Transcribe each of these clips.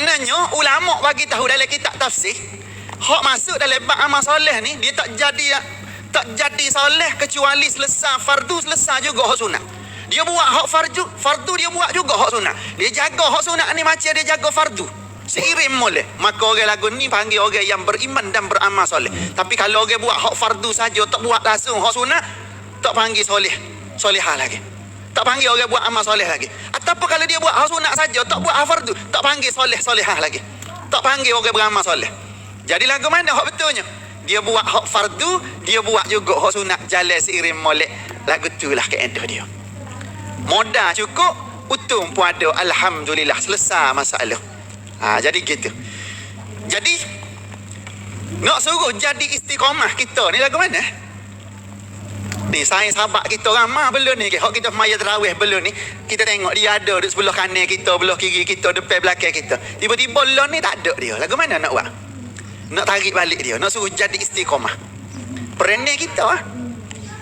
Maknanya ulama bagi tahu dalam kitab tafsir, hak masuk dalam bab amal soleh ni dia tak jadi tak jadi soleh kecuali selesai fardu selesai juga hak sunat. Dia buat hak fardu, fardu dia buat juga hak sunat. Dia jaga hak sunat ni macam dia jaga fardu. Seiring boleh. Maka orang lagu ni panggil orang yang beriman dan beramal soleh. Tapi kalau orang buat hak fardu saja tak buat langsung hak sunat, tak panggil soleh. Solehah lagi. Tak panggil orang buat amal soleh lagi. Ataupun kalau dia buat sunat saja, tak buat hak fardu, tak panggil soleh solehah lagi. Tak panggil orang beramal soleh. Jadi lagu mana hak betulnya? Dia buat hak fardu, dia buat juga hak sunat jalan seiring molek. Lagu tu lah keendah dia. Modal cukup, untung pun ada. Alhamdulillah, selesai masalah. Ha, jadi gitu. Jadi, nak suruh jadi istiqamah kita ni lagu mana? Ni sains sahabat kita ramah belum ni. Hak kita maya terawih belum ni. Kita tengok dia ada di sebelah kanan kita, belah kiri kita, depan belakang kita. Tiba-tiba lah ni tak ada dia. Lagu mana nak buat? Nak tarik balik dia. Nak suruh jadi istiqamah. Perendah kita lah.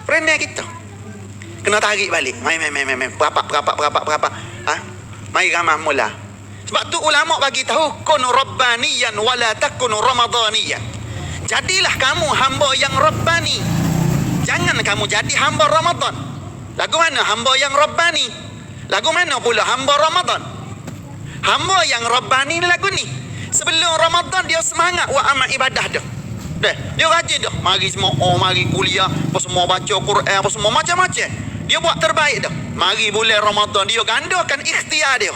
Perendah kita. Kena tarik balik. Mai, mai, mai, mai. Berapak, berapak, berapak, berapak. Ha? Mai ramah mula. Sebab tu ulama bagi tahu kun rabbaniyan wala takun ramadaniyan. Jadilah kamu hamba yang rabbani. Jangan kamu jadi hamba Ramadan. Lagu mana hamba yang rabbani? Lagu mana pula hamba Ramadan? Hamba yang rabbani ni lagu ni. Sebelum Ramadan dia semangat buat amal ibadah dia. Deh, dia rajin dah. Mari semua oh mari kuliah, apa semua baca Quran, apa semua macam-macam. Dia buat terbaik dah. Mari bulan Ramadan dia gandakan ikhtiar dia.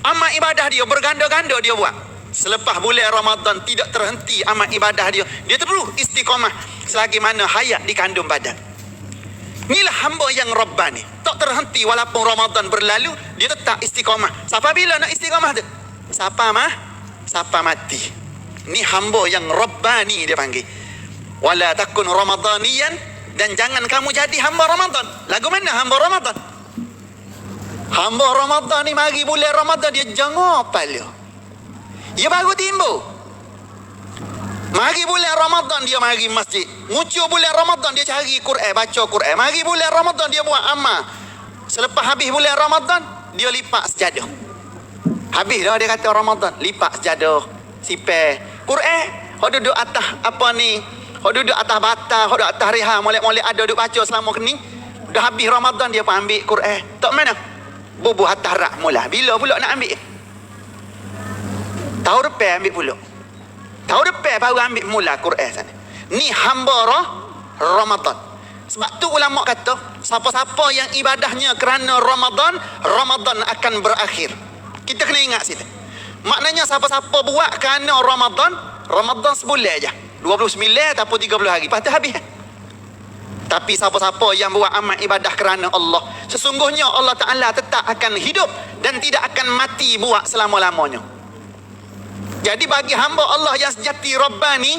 Amal ibadah dia berganda-ganda dia buat. Selepas bulan Ramadan tidak terhenti amal ibadah dia. Dia terus istiqamah selagi mana hayat di kandung badan. Inilah hamba yang Rabbani. Tak terhenti walaupun Ramadan berlalu, dia tetap istiqamah. Siapa bila nak istiqamah tu? Siapa mah? Siapa mati. Ini hamba yang Rabbani dia panggil. Wala takun Ramadaniyan dan jangan kamu jadi hamba Ramadan. Lagu mana hamba Ramadan? Hamba Ramadan ni mari bulan Ramadan dia jangan apa dia. Dia baru timbul. Mari bulan Ramadan dia mari masjid. Muncul bulan Ramadan dia cari Quran, baca Quran. Mari bulan Ramadan dia buat amal. Selepas habis bulan Ramadan, dia lipat sejadah. Habis dah dia kata Ramadan, lipat sejadah. Sipeh. Quran, hok duduk atas apa ni? Hok duduk atas bata, hok duduk atas reha, molek-molek ada duduk baca selama kening. Dah habis Ramadan dia pun ambil Quran. Tak mana? Bubuh atas rak mula. Bila pula nak ambil? Tahu depan ambil pula. Tahu depan baru ambil mula Quran sana. Ni hamba roh Ramadan. Sebab tu ulama kata, siapa-siapa yang ibadahnya kerana Ramadan, Ramadan akan berakhir. Kita kena ingat situ. Maknanya siapa-siapa buat kerana Ramadan, Ramadan sebulan aja. 29 ataupun 30 hari. Lepas tu habis. Tapi siapa-siapa yang buat amal ibadah kerana Allah, sesungguhnya Allah Ta'ala tetap akan hidup dan tidak akan mati buat selama-lamanya. Jadi bagi hamba Allah yang sejati Rabbani,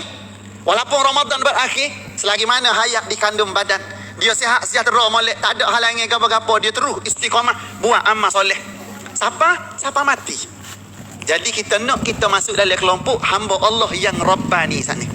walaupun Ramadan berakhir, selagi mana hayat di kandung badan, dia sihat sejahtera molek, tak ada halangan ke apa-apa, dia terus istiqamah buat amal soleh. Siapa? Siapa mati. Jadi kita nak kita masuk dalam kelompok hamba Allah yang Rabbani sana.